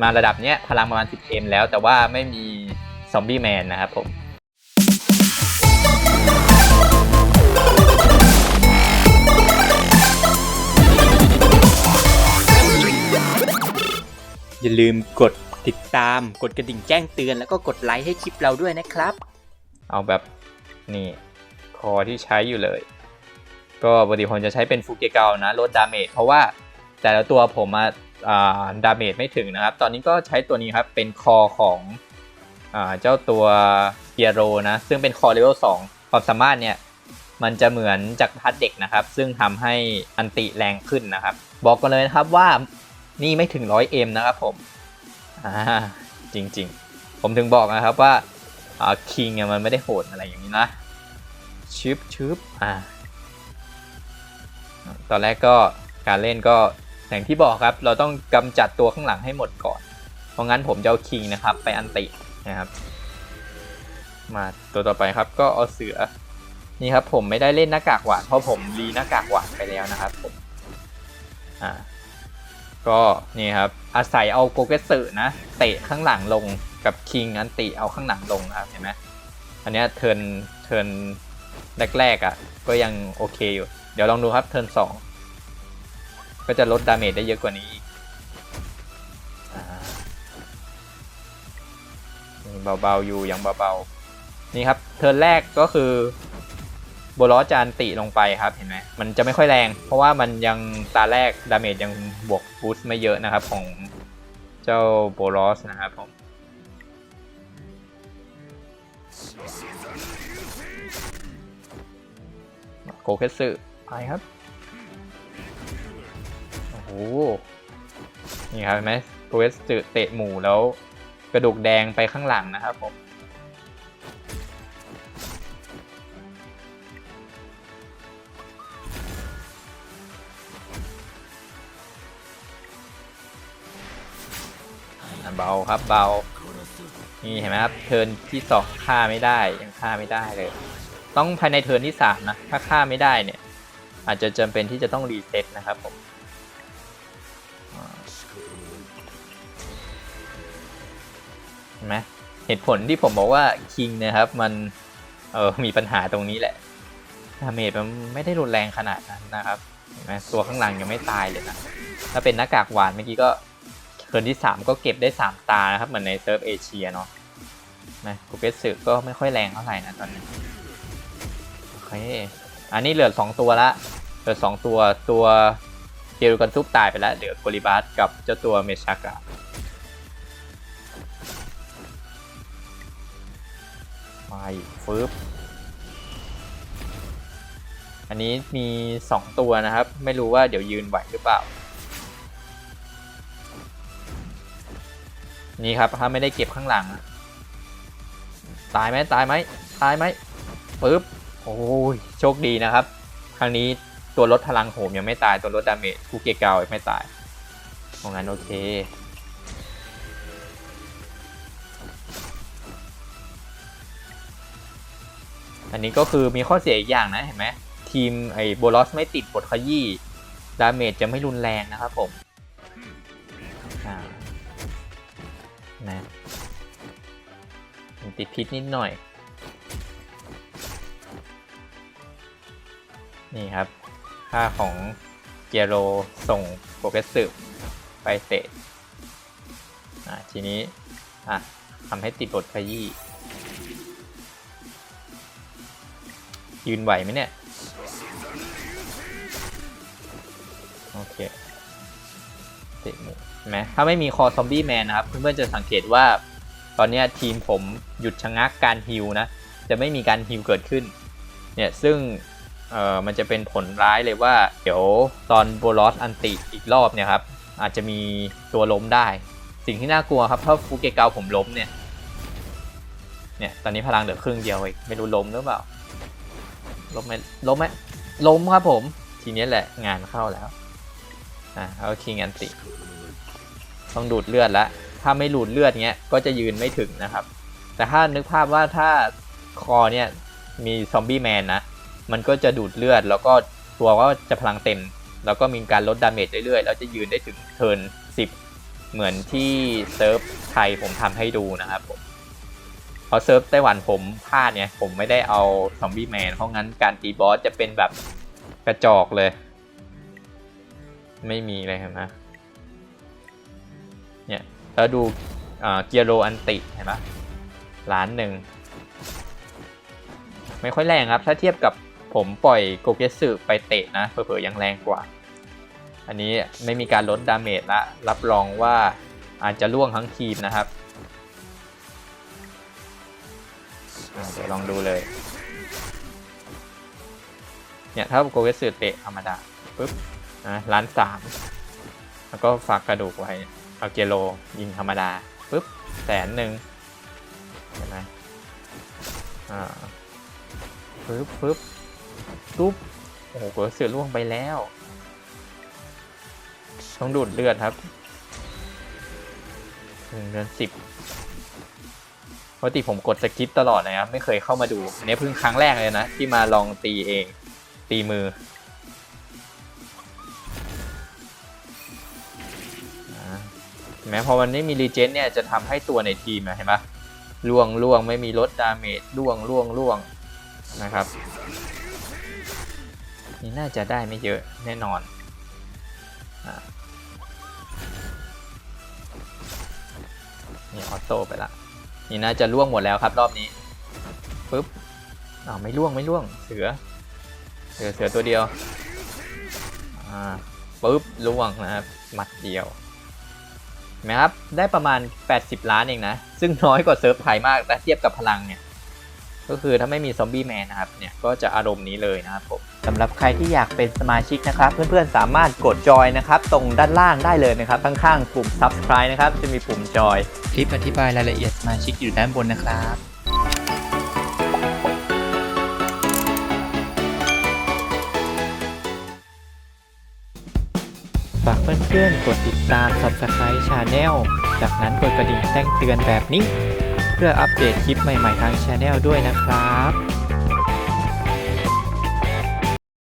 มาระดับเนี้ยพลังประมาณ 10M แล้วแต่ว่าไม่มีซอมบี้แมนนะครับผมอย่าลืมกดติดตามกดกระดิ่งแจ้งเตือนแล้วก็กดไลค์ให้คลิปเราด้วยนะครับ เอาแบบนี่คอที่ใช้อยู่เลย ก็ปกติผมจะใช้เป็นฟูเกเกานะลดดาเมจเพราะว่า แต่ละตัวผมอ่าดาเมจไม่ถึงนะครับ ตอนนี้ก็ใช้ตัวนี้ครับ เป็นคอของอ่าเจ้าตัวเกียโรนะ ซึ่งเป็นคอเลเวล2ความสามารถเนี่ย มันจะเหมือนจากรพัดเด็กนะครับ ซึ่งทำให้อันติแรงขึ้นนะครับ บอกกันเลยนะครับว่านี่ไม่ถึง 100M นะครับผมอ่าจริงๆ ผมถึงบอกนะครับว่าอ่าคิงเนี่ยมันไม่ได้โหดอะไรอย่างนี้นะชึบชึบอ่าตอนแรกก็การเล่นก็ อย่างที่บอกครับ เราต้องกำจัดตัวข้างหลังให้หมดก่อน เพราะงั้นผมจะเอาคิงนะครับ ไปอันตินะครับ มาตัวต่อไปครับ ก็เอาเสือ นี่ครับ ผมไม่ได้เล่นหน้ากากหวานเพราะผมรีหน้ากากหวานไปแล้วนะครับผมอ่าก็นี่ครับอาศัยเอาโกเกสึนะเตะข้างหลังลงกับคิงอันติเอาข้างหลังลงนะครับเห็นไหมอันนี้เทิร์นเทิร์นแรกๆอะ ก็ยังโอเคอยู่ เดี๋ยวลองดูครับเทิร์นสอง ก็จะลดดาเมจได้เยอะกว่านี้อีกนี่เบาๆอยู่ยังเบาๆนี่ครับเทิร์นแรกก็คือโบลอจานติลงไปครับเห็นไหมมันจะไม่ค่อยแรง เพราะว่ามันยังตาแรกดาเมจยังบวกบูสต์ไม่เยอะนะครับของเจ้าโบลอสนะครับผมโกเคสึไปครับ อ้โหนี่ครับเห็นไหมโกเคสึเตะหมู่แล้วกระดูกแดงไปข้างหลังนะครับผมเบาครับเบา นี่เห็นไหมครับเทิร์นที่สองฆ่าไม่ได้ยังฆ่าไม่ได้เลย ต้องภายในเทิร์นที่สามนะถ้าฆ่าไม่ได้เนี่ย อาจจะจำเป็นที่จะต้องรีเซ็ตนะครับผม ไหมเหตุผลที่ผมบอกว่าคิงนะครับ มันเออมีปัญหาตรงนี้แหละดาเมจมันไม่ได้รุนแรงขนาดนั้นนะครับเห็นไหมตัวข้างหลังยังไม่ตายเลยนะถ้าเป็นหน้ากากหวานเมื่อกี้ก็เทิร์นที่ 3 ก็เก็บได้ 3 ตานะครับเหมือนในเซิร์ฟเอเชียเนาะนะกูเกสึก็ไม่ค่อยแรงเท่าไหร่นะตอนนี้โอเคอันนี้เหลือ 2 ตัวละเหลือ 2 ตัวตัวเกลกันทุบตายไปแล้วเหลือโกลิบัสกับเจ้าตัวเมชากะาอีกฟึบอันนี้มี 2 ตัวนะครับ ไม่รู้ว่าเดี๋ยวยืนไหวหรือเปล่า นี่ครับถ้าไม่ได้เก็บข้างหลัง ตายไหมตายไหมตายไหมปึ๊บโอ้ยโชคดีนะครับ ครั้งนี้ตัวลดพลังโหมยังไม่ตายตัวลดดาเมจคูเกเกาไม่ตายเพราะงั้นโอเค อันนี้ก็คือมีข้อเสียอีกอย่างนะเห็นไหมทีมไอ้โบลอสไม่ติดบทขยี้ดาเมจจะไม่รุนแรงนะครับผมอ่านะมันติดพิษนิดหน่อย นี่ครับ ค่าของเกียโรส่งโปรเกรสซีฟไปเตะอ่าทีนี้อะทำให้ติดบทขยี้ ยืนไหวไหมเนี่ย โอเคเตะหมูเห็นไหมถ้าไม่มีคอซอมบี้แมนนะครับ เพื่อนๆจะสังเกตว่า ตอนนี้ทีมผมหยุดชะงักการฮิวนะ จะไม่มีการฮิวเกิดขึ้น เนี่ย ซึ่งเอ่อมันจะเป็นผลร้ายเลยว่า เดี๋ยวตอนโบลอสอันติอีกรอบเนี่ยครับ อาจจะมีตัวล้มได้ สิ่งที่น่ากลัวครับ ถ้าฟูเกเกาผมล้มเนี่ย เนี่ย ตอนนี้พลังเหลือครึ่งเดียวเองไม่รู้ล้มหรือเปล่า ล้มไหมล้มไหมล้มครับผม ทีนี้แหละงานเข้าแล้ว อะเอาคิงอันติต้องดูดเลือดล้วถ้าไม่ดูดเลือดเงี้ยก็จะยืนไม่ถึงนะครับ แต่ถ้านึกภาพว่าถ้าคอเนี่ยมีซอมบี้แมนนะ มันก็จะดูดเลือดแล้วก็ตัวก็จะพลังเต็ม แล้วก็มีการลดดาเมจเรื่อยๆ แล้วจะยืนได้ถึงเทิร์น10 เหมือนที่เซิร์ฟไทยผมทำให้ดูนะครับผม เพราเซิร์ฟไต้หวันผมพลาดเนี่ยผมไม่ได้เอาซอมบี้แมนเพราะงั้นการตีบอสจะเป็นแบบกระจอกเลย ไม่มีเลยเห็นไหมเนี่ยแล้วดูเกียโรอันติเห็นปะล้านหนึ่ง ไม่ค่อยแรงครับ ถ้าเทียบกับผมปล่อยโกเกสึไปเตะนะเผลอๆยังแรงกว่า อันนี้ไม่มีการลดดาเมจละรับรองว่าอาจจะล่วงทั้งทีมนะครับ อ่าเดี๋ยวลองดูเลย เนี่ยถ้าโกเกสึเตะธรรมดาปุ๊บนะล้านสามแล้วก็ฝากกระดูกไว้เอาเกโลยิงธรรมดาปุ๊บแสนหนึ่งเห็นไหมอ่าปึ๊บปึ๊บตุ๊บโอ้โหเสือล่วงไปแล้ว ต้องดูดเลือดครับหนึ่งเดือนสิบ ปกติผมกดสกิปตลอดนะครับ ไม่เคยเข้ามาดู อันนี้เพิ่งครั้งแรกเลยนะ ที่มาลองตีเอง ตีมืออ่าเห็นไหมพอมันไม่มีรีเจนเนี่ยจะทำให้ตัวในทีมอะเห็นปะล่วงล่วงไม่มีลดดาเมจล่วงล่วงล่วงนะครับ นี่น่าจะได้ไม่เยอะแน่นอนอนี่ออโต้ไปละ นี่น่าจะล่วงหมดแล้วครับ รอบนี้ปุ๊บอ้าวไม่ล่วงไม่ล่วง เสือ เสือเสือตัวเดียวอ่าปุ๊บล่วงนะครับหมัดเดียวเห็นไหมครับได้ประมาณ 80 ล้านเองนะ ซึ่งน้อยกว่าเซิร์ฟไทยมากแต่เทียบกับพลังเนี่ยก็คือถ้าไม่มีซอมบี้แมนนะครับเนี่ยก็จะอารมณ์นี้เลยนะครับผมสำหรับใครที่อยากเป็นสมาชิกนะครับ เพื่อนๆสามารถกดจอยนะครับ ตรงด้านล่างได้เลยนะครับ ข้างๆปุ่ม subscribe นะครับ จะมีปุ่มจอย คลิปอธิบายรายละเอียดสมาชิกอยู่ด้านบนนะครับฝากเพื่อนๆ กดติดตาม Subscribe Channel จากนั้นกดกระดิ่งแจ้งเตือนแบบนี้ เพื่ออัปเดตคลิปใหม่ๆทาง Channel ด้วยนะครับ